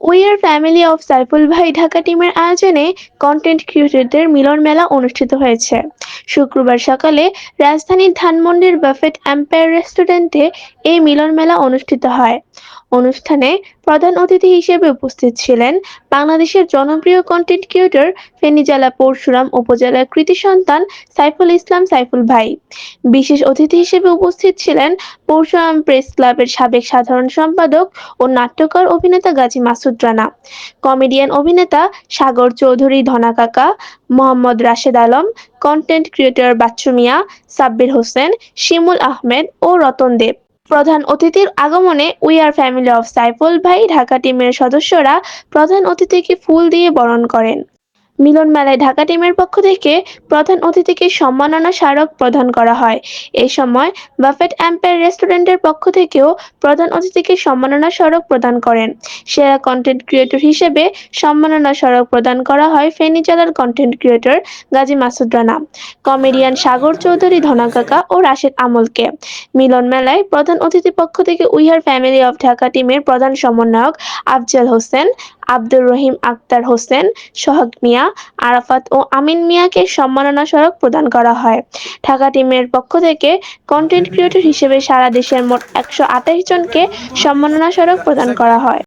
We are family of Saiful ভাই ঢাকা টিমের আয়োজনে কন্টেন্ট ক্রিয়েটরদের মিলন মেলা অনুষ্ঠিত হয়েছে। শুক্রবার সকালে রাজধানীর ধানমন্ডির বাফেট এম্পায়ার রেস্টুরেন্টে এই মিলন মেলা অনুষ্ঠিত হয়। অনুষ্ঠানে প্রধান অতিথি হিসেবে উপস্থিত ছিলেন বাংলাদেশের জনপ্রিয় কন্টেন্ট ক্রিয়েটর ফেনী জেলা পরশুরাম উপজেলার কৃতি সন্তান সাইফুল ইসলাম সাইফুল ভাই। বিশেষ অতিথি হিসেবে উপস্থিত ছিলেন পরশুরাম প্রেস ক্লাবের সাবেক সাধারণ সম্পাদক ও নাট্যকার অভিনেতা গাজী মাসুদ রানা, কমেডিয়ান অভিনেতা সাগর চৌধুরী ধনা কাকা, মোহাম্মদ রাশেদ আলম কন্টেন্ট ক্রিয়েটর বাচ্চু মিয়া, সাব্বির হোসেন, শিমুল আহমেদ ও রতন দেব। প্রধান অতিথির আগমনে we are family of Saiful ভাই, ঢাকা টিমের সদস্যরা প্রধান অতিথিকে ফুল দিয়ে বরণ করেন। মিলন মেলায় ঢাকা টিমের পক্ষ থেকে প্রধান অতিথিকে সম্মাননা স্মারক প্রদান করা হয়। এ সময় বাফেট এম্পায়ার রেস্টুরেন্টের পক্ষ থেকেও প্রধান অতিথিকে সম্মাননা স্মারক প্রদান করেন। সেরা কন্টেন্ট ক্রিয়েটর হিসেবে সম্মাননা স্মারক প্রদান করা হয় ফেনী জেলার content creator Gazi Masud Rana comedian Sagar Chowdhury Dhonakaka ও রাশেদ আমলকে। মিলন মেলায় প্রধান অতিথি পক্ষ থেকে উইহার ফ্যামিলি অফ ঢাকা টিমের প্রধান সমন্বয়ক আফজাল হোসেন আব্দুর রহিম আক্তার হোসেন, সোহাগ মিয়া, আরাফাত ও আমিন মিয়াকে সম্মাননা সড়ক প্রদান করা হয়। ঢাকা টিমের পক্ষ থেকে কন্টেন্ট ক্রিয়েটর হিসেবে সারা দেশের মোট একশো আঠাশ জনকে সম্মাননা স্মারক প্রদান করা হয়।